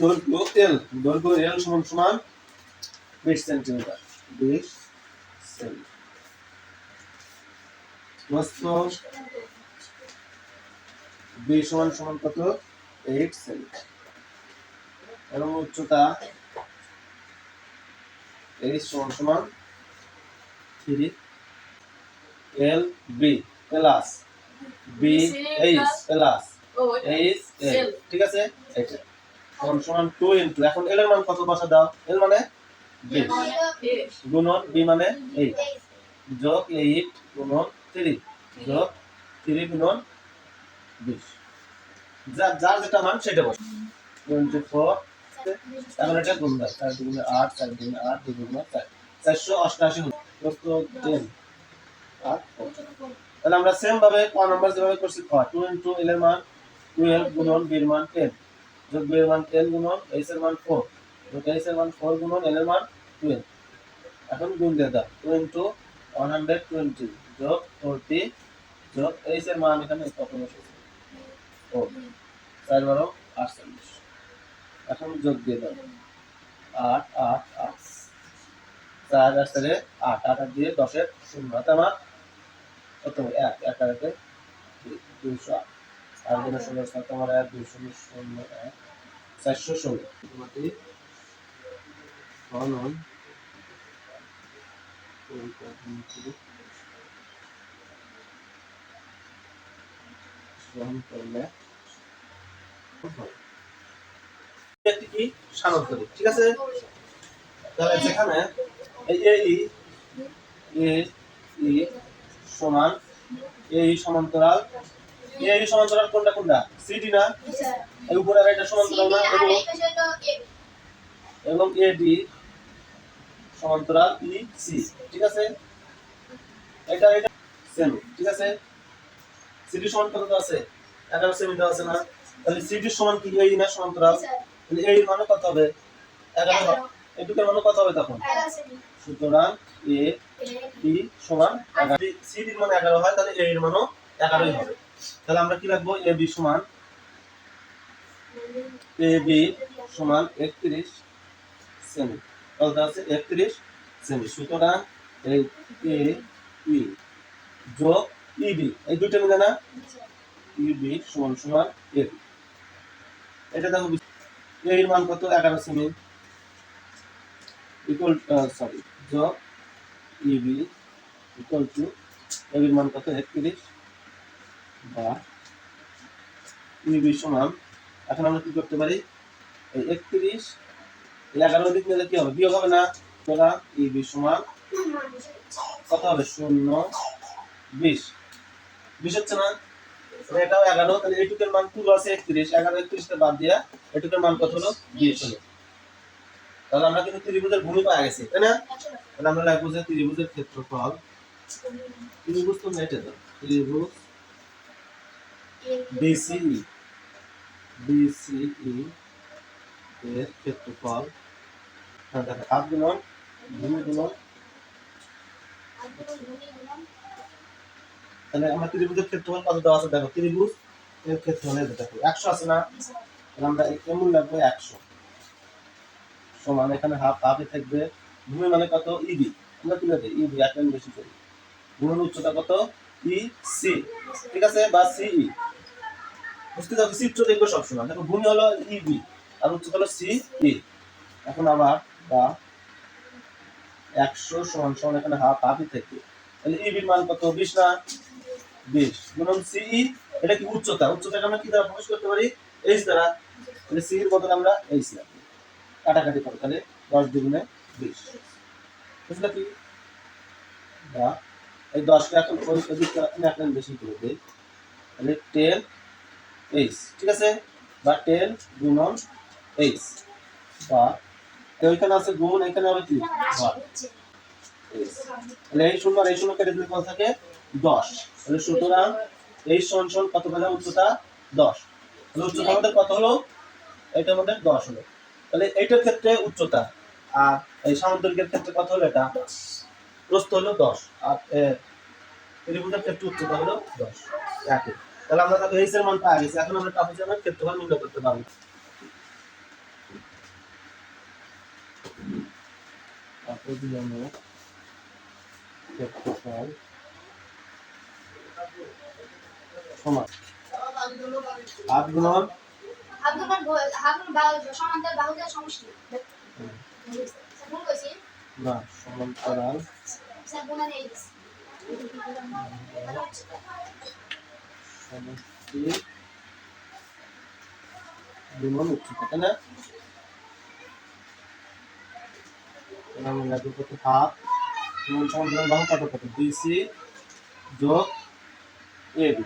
দৈর্ঘ্য এল দৈর্ঘ্য এল সমান সমান বিশ সেন্টিমিটার। বিশ সেন্টিমিটার। বি সমান সমান কত? Eight centimetre. এবং উচ্চতা এইচ সমান সমান three L B plus B H plus H L. ঠিক আছে? এটা সমান সমান টু ইন্টু এখন এল এর মান কত বসা দাও? এল মানে বিশ। গুণন বি মানে এইট যোগ এইট গুণন থ্রি যোগ থ্রি গুণন বিশ। যা যার যেটা মান সেটা বসে। টোয়েন্টি ফোর এখন এটা গুণ দাও। চার দুগুণে আট চার দুগুণে আট দুই দুগুণে চার। চারশো অষ্টআশি হলো। প্রশ্ন টেন আট তাহলে আমরা সেম ভাবে ক নাম্বার যেভাবে করছি ক। টু ইন্টু এল এর মান টুয়েলভ গুণন বির মান টেন যোগ বির মান টেন গুণন এইচ এর মান ফোর যোগ এইচ এর মান ফোর গুণন এল এর মান টুয়েলভ এখন গুণ দিয়ে দাও। Two into one hundred twenty যোগ ফোরটি যোগ এইচ এর মান এখানে কত বসেছে ফোর চার বারো আটচল্লিশ। এখন যোগ দিয়ে দাও। আট আট আট। চার চারে আট আট আট দিয়ে দশের শূন্য। আমার কত এক এক আর একে দুই, দুইশো আট। আর ষোলো সাত আমার এক দুই শূন্য শূন্য এক। চারশো ষোলো। তোমাকে ফলন গ্রহণ করলে একটি কি? সামান্তরিক ঠিক আছে? তাহলে যেখানে এই এ ই এ ই সমান এ ই সমান্তরাল এ ই সমান্তরাল কোনটা কোনটা? সিডি না? এই উপরে আর এটা সমান্তরাল না? এবং এবং এ ডি সমান্তরাল ই সি। ঠিক আছে? এটা এটা সেম ঠিক আছে? সিডি সমান কত আছে? এগারো সেমি দেওয়া আছে না? তাহলে সিডি সমান কি? এই না সমান্তরাল? তাহলে এই মানে কত হবে? এগারো। এটুকের মানে কত হবে তখন? সুতরাং এ বি সমান এগারো। সিডির মানে এগারো হয় তাহলে এর মানও এগারোই হবে। তাহলে আমরা কি রাখব? এ বি সমান এ বি সমান একত্রিশ সেমি। বলতে আছে একত্রিশ সেমি। সুতরাং এই এ ই যোগ ইবি এই দুটো মিলে না? ইবি সমান সমান এ এটা দেখো এর মান কত? এগারো সেমি। ইকুয়াল সরি যোগ ইবি ইকুয়াল টু এ বির মান কত? একত্রিশ। বা এখন আমরা কি করতে পারি? এই একত্রিশ, এগারো দিক কি হবে? বিয়োগ হবে না? কত হবে? শূন্য। বিশ। বিশ হচ্ছে না? এটাও এগারো। তাহলে এইটুকের মান টু আছে একত্রিশ। এগারো একত্রিশটা বাদ দিয়া এটুকের মান কত হলো? বিশ হলো। তাহলে আমরা কিন্তু ত্রিভুজের ভূমি পাওয়া গেছি, তাই না? তাহলে আমরা লিখব যে ত্রিভুজের ক্ষেত্রফল। ত্রিভুজ তো মেটে দাও ত্রিভুজ বিসিই বিসিই এর ক্ষেত্রফল। হ্যাঁ হাত গুণন ভূমি গুণন। তাহলে আমরা ত্রিভুজের ক্ষেত্রফল কত দেওয়া আছে? দেখো, ত্রিভুজ এর ক্ষেত্রফল এই দেখো, একশো আছে না? আমরা কেমন লাগবে একশো। সমান, এখানে হাফ, হাফে থাকবে। ভূমি মানে কত? ইবি আমরা তুলে দিই ইবি এক বেশি করি। গুণন উচ্চতা কত? ই সি ঠিক আছে? বা সিই বুঝতে যাবে চিত্র দেখবে সবসময়। দেখো, ভূমি হলো ইবি আর উচ্চতা হলো সি ই। এখন আবার বা একশো সমান সমান এখানে হাফ হাফই থাকে। তাহলে ইবির মান কত? বিশ না বিশ? গুণন সিই এটা কি উচ্চতা? উচ্চতাকে আমরা কি দ্বারা প্রকাশ করতে পারি? এইচ দ্বারা। তাহলে সি এর বদলে আমরা এইচ রাখি কাটাকাটি করো, তাহলে দশ দুগুণে বিশ। বুঝলে কি? বা এই দশকে এখন এক বেশি করে দিই। তাহলে টেন এইচ ঠিক আছে? বা টেন গুণন এইচ বা তো ওইখানে আছে গুণ এখানে হবে কি? ভাগ তাহলে এই শূন্য আর এই শূন্য কেটে দিলে কত থাকে? দশ। তাহলে সুতরাং এই সমান সমান কত পেলাম? উচ্চতা দশ। তাহলে উচ্চতা আমাদের কত হলো? এটা আমাদের দশ হলো। তাহলে এইটার ক্ষেত্রে উচ্চতা আর এই সামুদ্রিকের ক্ষেত্রে কত হলো এটা? প্রস্থ হলো দশ। আর ত্রিভুজের ক্ষেত্রে উচ্চতা হলো দশ। একই। তাহলে আমরা তাকে এইচ এর মান গেছে। এখন আমরা ট্রাফিজামের ক্ষেত্রফল নির্ণয় করতে পারব। ট্রাফিজামের ক্ষেত্রফল সমান না সমান্তরাল। সমষ্টি গুণন উচ্চতা তাই না যোগ এবি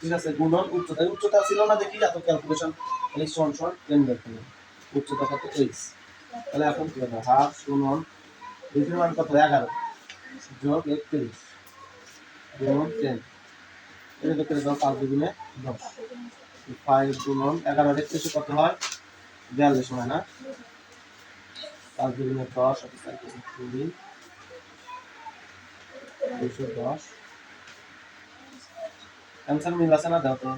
ঠিক আছে গুণন উচ্চতা উচ্চতা ছিল না দেখি এত ক্যালকুলেশন তাহলে সমান সমান টেন উচ্চতা কত এইচ তাহলে এখন কি হবে হাফ গুণন দুইটির মান এগারো যোগ একত্রিশ গুণন টেন এটা দেখতে দাও পাঁচ দুগুণে দশ। ফাইভ গুণন এগারো একত্রিশে কত হয়? বিয়াল্লিশ হয় না। পাঁচ দুগুণে দশ কুড়ি। দুশো দশ। অ্যান্সার মিল আছে না? দাও তো।